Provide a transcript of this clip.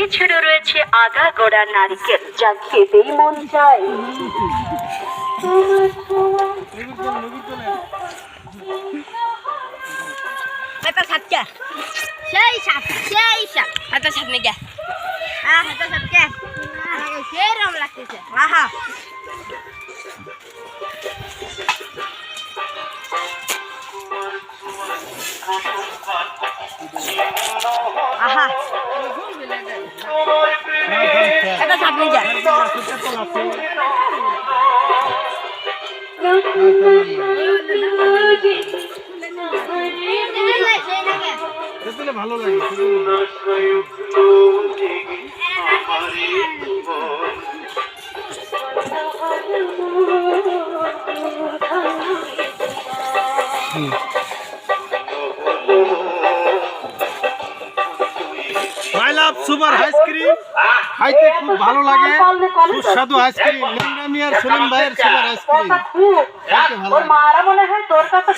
জুড়েই ছেড়ে রয়েছে আগা গোড়া নারকেল, যা খেতেই মন চায়। নাকি? হ্যাঁ লাগতেছে। আহা। আহা। সাত নাকি খেতে ভালো লাগে আই লাভ সুপার আইসক্রিম। খাইতে খুব ভালো লাগে। সুস্বাদু আইসক্রিম। লেমরা সুলিম ভাইয়ের সুপার আইসক্রিম। খাইতে ভালো